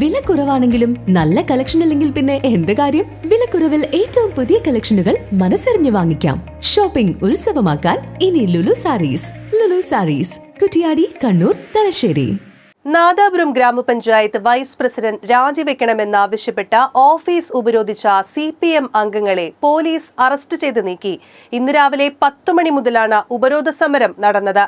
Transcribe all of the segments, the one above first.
വില കുറവാണെങ്കിലും നല്ല കളക്ഷൻ അല്ലെങ്കിൽ പിന്നെ എന്ത് കാര്യം? വിലക്കുറവിൽ ഏറ്റവും പുതിയ കളക്ഷനുകൾ മനസ്സറിഞ്ഞു വാങ്ങിക്കാം. ഷോപ്പിംഗ് ഉത്സവമാക്കാൻ ഇനി ലുലു സാരീസ്. ലുലു സാരീസ്. കുറ്റിയാടി കണ്ണൂർ തലശ്ശേരി. നാദാപുരം ഗ്രാമപഞ്ചായത്ത് വൈസ് പ്രസിഡന്റ് രാജിവെക്കണമെന്നാവശ്യപ്പെട്ട ഓഫീസ് ഉപരോധിച്ച സി പി എം അംഗങ്ങളെ പോലീസ് അറസ്റ്റ് ചെയ്ത് നീക്കി. ഇന്ന് രാവിലെ പത്തു മണി മുതലാണ് ഉപരോധ സമരം നടന്നത്.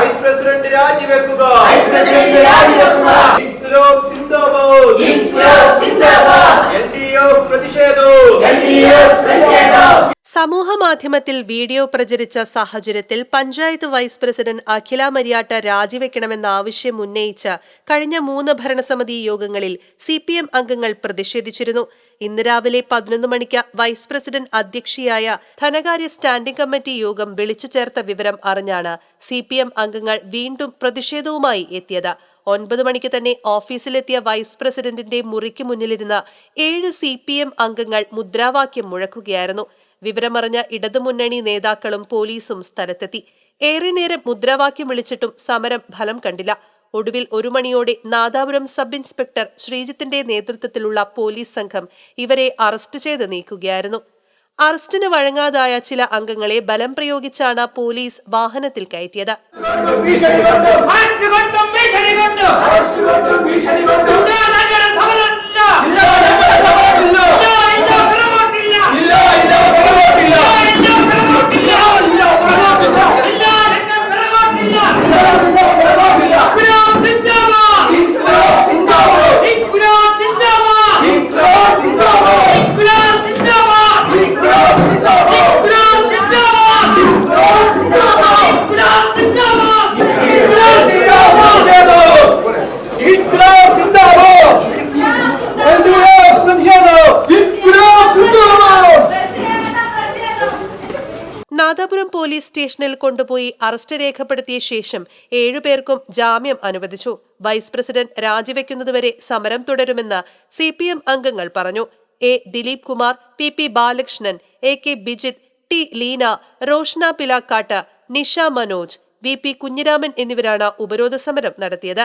വൈസ് പ്രസിഡന്റ് രാജിവെക്കുക. വൈസ് പ്രസിഡന്റ് രാജിവെക്കുക. ഇൻക്ലാബ് സിന്ദാബാദ് ഇൻക്ലാബ് സിന്ദാബാദ് എൽ ഡി എഫ് പ്രതിഷേധവും എൽഡിഎഫ് പ്രതിഷേധം. സമൂഹ മാധ്യമത്തിൽ വീഡിയോ പ്രചരിച്ച സാഹചര്യത്തിൽ പഞ്ചായത്ത് വൈസ് പ്രസിഡന്റ് അഖില മരിയാട്ട രാജിവെക്കണമെന്ന ആവശ്യം ഉന്നയിച്ച കഴിഞ്ഞ മൂന്ന് ഭരണസമിതി യോഗങ്ങളിൽ സി പി എം അംഗങ്ങൾ പ്രതിഷേധിച്ചിരുന്നു. ഇന്ന് രാവിലെ പതിനൊന്ന് മണിക്ക് വൈസ് പ്രസിഡന്റ് അധ്യക്ഷയായ ധനകാര്യ സ്റ്റാൻഡിംഗ് കമ്മിറ്റി യോഗം വിളിച്ചു ചേർത്ത വിവരം അറിഞ്ഞാണ് സി അംഗങ്ങൾ വീണ്ടും പ്രതിഷേധവുമായി എത്തിയത്. ഒൻപത് മണിക്ക് തന്നെ ഓഫീസിലെത്തിയ വൈസ് പ്രസിഡന്റിന്റെ മുറിക്ക് മുന്നിലിരുന്ന ഏഴ് സി പി എം അംഗങ്ങൾ മുദ്രാവാക്യം മുഴക്കുകയായിരുന്നു. വിവരമറിഞ്ഞ ഇടതുമുന്നണി നേതാക്കളും പോലീസും സ്ഥലത്തെത്തി. ഏറെ നേരം മുദ്രാവാക്യം വിളിച്ചിട്ടും സമരം ഫലം കണ്ടില്ല. ഒടുവിൽ ഒരു മണിയോടെ നാദാപുരം സബ് ഇൻസ്പെക്ടർ ശ്രീജിത്തിന്റെ നേതൃത്വത്തിലുള്ള പോലീസ് സംഘം ഇവരെ അറസ്റ്റ് ചെയ്ത് നീക്കുകയായിരുന്നു. അറസ്റ്റിന് വഴങ്ങാതായ ചില അംഗങ്ങളെ ബലം പ്രയോഗിച്ചാണ് പോലീസ് വാഹനത്തിൽ കയറ്റിയത് ഭീഷണി കൊണ്ടും അറസ്റ്റ് കൊണ്ടും ഭീഷണി കൊണ്ടും അറസ്റ്റ് കൊണ്ടും ഭീഷണി കൊണ്ടും ഇല്ല, ഞങ്ങളുടെ സമരമില്ല. ഇല്ല ഞങ്ങളുടെ സമരമില്ല ഇല്ല, ഇല്ല, പിറകോട്ടില്ല. ഇല്ല ഇല്ല പുറകോട്ടില്ല ഇല്ല, പിറകോട്ടില്ല. ഇല്ല പുറകോട്ടില്ല ഇല്ല, ഞങ്ങൾ പിറകോട്ടില്ല. ഇല്ല പുറകോട്ടില്ല ഇൻക്ലാബ് സിന്ദാബാദ്. ഇൻക്ലാബ് സിന്ദാബാദ് ഇൻക്ലാബ് സിന്ദാബാദ്. ഇൻക്ലാബ് സിന്ദാബാദ് ഇൻക്ലാബ് സിന്ദാബാദ്. ഇൻക്ലാബ് സിന്ദാബാദ് ഇൻക്ലാബ് സിന്ദാബാദ്. ഇൻക്ലാബ് സിന്ദാബാദ് ഇൻക്ലാബ് സിന്ദാബാദ്. ഇൻക്ലാബ് സിന്ദാബാദ് എൽ ഡി എഫ് പ്രതിഷേധവും ഇൻക്ലാബ് സിന്ദാബാദ് നാദാപുരം പോലീസ് സ്റ്റേഷനിൽ കൊണ്ടുപോയി അറസ്റ്റ് രേഖപ്പെടുത്തിയ ശേഷം ഏഴുപേർക്കും ജാമ്യം അനുവദിച്ചു. വൈസ് പ്രസിഡന്റ് രാജിവെക്കുന്നതുവരെ സമരം തുടരുമെന്ന് സി പി എം അംഗങ്ങൾ പറഞ്ഞു. A Dileep Kumar P P Balakrishnan A K Bijith T Leena Roshna Pilakkatt Nisha Manoj V P Kunhiraman എന്നിവരാണ് ഉപരോധ സമരം നടത്തിയത്.